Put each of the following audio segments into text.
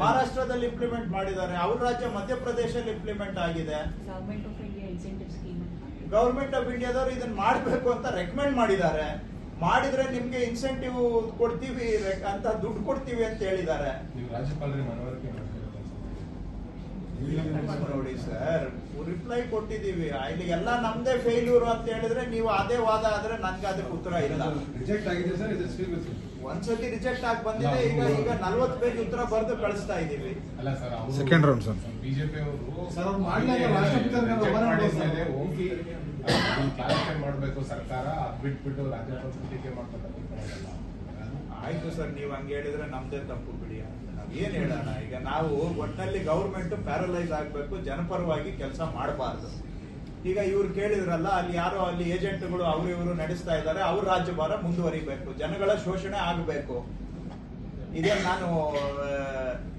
ಮಹಾರಾಷ್ಟ್ರದಲ್ಲಿ ಇಂಪ್ಲಿಮೆಂಟ್ ಮಾಡಿದ್ದಾರೆ. ಅವ್ರ ರಾಜ್ಯ ಮಧ್ಯಪ್ರದೇಶದಲ್ಲಿ ಇಂಪ್ಲಿಮೆಂಟ್ ಆಗಿದೆ. Government of India incentive scheme ಅಂತ. ಗವರ್ಮೆಂಟ್ ಆಫ್ ಇಂಡಿಯಾದವರು ಇದನ್ನ ಮಾಡಬೇಕು ಅಂತ ರೆಕಮೆಂಡ್ ಮಾಡಿದ್ದಾರೆ. ಮಾಡಿದ್ರೆ ನಿಮ್ಗೆ ಇನ್ಸೆಂಟಿವ್ ಕೊಡ್ತೀವಿ ಅಂತ ದುಡ್ಡು ಕೊಡ್ತೀವಿ ಅಂತ ಹೇಳಿದ್ದಾರೆ ನೀವು ರಾಜ್ಯಪಾಲರಿಗೆ ಮನವರಿಕೆ ಮಾಡ್ಬೇಕು ನೋಡಿ ಸರ್ ರಿಪ್ಲೈ ಕೊಟ್ಟಿದೀವಿ ಇಲ್ಲಿ ಎಲ್ಲ ನಮ್ದೇ ಫೇಲ್ಯೂರ್ ಅಂತ ಹೇಳಿದ್ರೆ ನೀವು ಅದೇ ವಾದ ಆದ್ರೆ ನನ್ಗೆ ಅದಕ್ಕೆ ಉತ್ತರ ಇಲ್ಲ. ರಿಜೆಕ್ಟ್ ಆಗಿದೆ ಸರ್ ಒಂದ್ಸತಿ ರಿಜೆಕ್ಟ್ ಆಗಿ ಬಂದಿದೆ ಈಗ ಈಗ ನಲ್ವತ್ತು ಪೇಜ್ ಉತ್ತರ ಬರೆದು ಕಳಿಸ್ತಾ ಇದೀವಿ ಅಲ್ಲ ಸರ್ ಅವರು Second round, ಬಿಜೆಪಿ ಅವರು ಸರ್, ಅವ್ರು ಸರ್. ಹೋಗಿ ಕ್ಲಾರಿಫೈ ಮಾಡಬೇಕು ಸರ್ಕಾರ ಅದ್ ಬಿಟ್ಬಿಟ್ಟು ರಾಜ್ಯಪಾಲ ಟೀಕೆ ಮಾಡ್ಬೇಕಲ್ಲ ಆಯ್ತು ಸರ್, ನೀವು ಹಂಗೆ ಹೇಳಿದ್ರೆ ನಮ್ದೇ ತಪ್ಪು ಬಿಡಿ ಅಂತ. ಏನ್ ಹೇಳೋಣ? ಈಗ ನಾವು ಒಟ್ಟಿನಲ್ಲಿ ಗೌರ್ಮೆಂಟ್ ಪ್ಯಾರಲೈಸ್ ಆಗ್ಬೇಕು, ಜನಪರವಾಗಿ ಕೆಲಸ ಮಾಡಬಾರ್ದು. ಈಗ ಇವ್ರು ಕೇಳಿದ್ರಲ್ಲ, ಅಲ್ಲಿ ಯಾರೋ ಅಲ್ಲಿ ಏಜೆಂಟ್ಗಳು ಅವರು ಇವರು ನಡೆಸ್ತಾ ಇದ್ದಾರೆ, ಅವ್ರ ರಾಜ್ಯಭಾರ ಮುಂದುವರಿಬೇಕು, ಜನಗಳ ಶೋಷಣೆ ಆಗಬೇಕು. ಇದೇ ನಾನು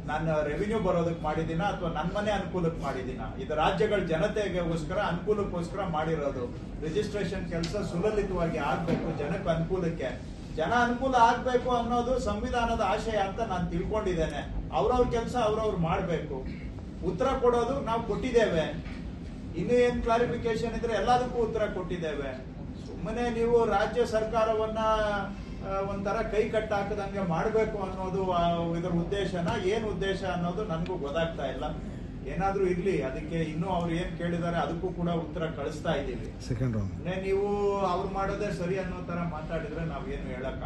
ನಾನು ರೆವಿನ್ಯೂ ಬರೋದಕ್ಕೆ ಮಾಡಿದ್ದೀನ ಅಥವಾ ನನ್ನ ಮನೆ ಅನುಕೂಲಕ್ಕೆ ಮಾಡಿದ್ದೀನ? ಇದು ರಾಜ್ಯಗಳ ಜನತೆಗೋಸ್ಕರ ಅನುಕೂಲಕ್ಕೋಸ್ಕರ ಮಾಡಿರೋದು. ರಿಜಿಸ್ಟ್ರೇಷನ್ ಕೆಲಸ ಸುಲಲಿತವಾಗಿ ಆಗಬೇಕು ಜನಕ್ಕೆ ಅನುಕೂಲಕ್ಕೆ. ಜನ ಅನುಕೂಲ ಆಗ್ಬೇಕು ಅನ್ನೋದು ಸಂವಿಧಾನದ ಆಶಯ ಅಂತ ನಾನು ತಿಳ್ಕೊಂಡಿದ್ದೇನೆ. ಅವ್ರವ್ರ ಕೆಲಸ ಅವ್ರವ್ರು ಮಾಡ್ಬೇಕು. ಉತ್ತರ ಕೊಡೋದು ನಾವು ಕೊಟ್ಟಿದ್ದೇವೆ. ಇನ್ನು ಏನ್ ಕ್ಲಾರಿಫಿಕೇಶನ್ ಇದ್ರೆ ಎಲ್ಲದಕ್ಕೂ ಉತ್ತರ ಕೊಟ್ಟಿದ್ದೇವೆ. ಸುಮ್ಮನೆ ನೀವು ರಾಜ್ಯ ಸರ್ಕಾರವನ್ನ ಒಂಥರ ಕೈ ಕಟ್ಟಾಕದಂಗೆ ಮಾಡಬೇಕು ಅನ್ನೋದು ಇದರ ಉದ್ದೇಶನ, ಏನ್ ಉದ್ದೇಶ ಅನ್ನೋದು ನನಗೂ ಗೊತ್ತಾಗ್ತಾ ಇಲ್ಲ. ಏನಾದ್ರೂ ಇರ್ಲಿ ಅದಕ್ಕೆ ಇನ್ನೂ ಅವ್ರು ಏನ್ ಕೇಳಿದಾರೆ ಅದಕ್ಕೂ ಕೂಡ ಉತ್ತರ ಕಳಿಸ್ತಾ ಇದ್ದೀವಿ. ಸೆಕೆಂಡ್ ರೌಂಡ್ ನೀವು ಅವ್ರು ಮಾಡೋದೇ ಸರಿ ಅನ್ನೋ ತರ ಮಾತಾಡಿದ್ರೆ ನಾವೇನು ಹೇಳಕ್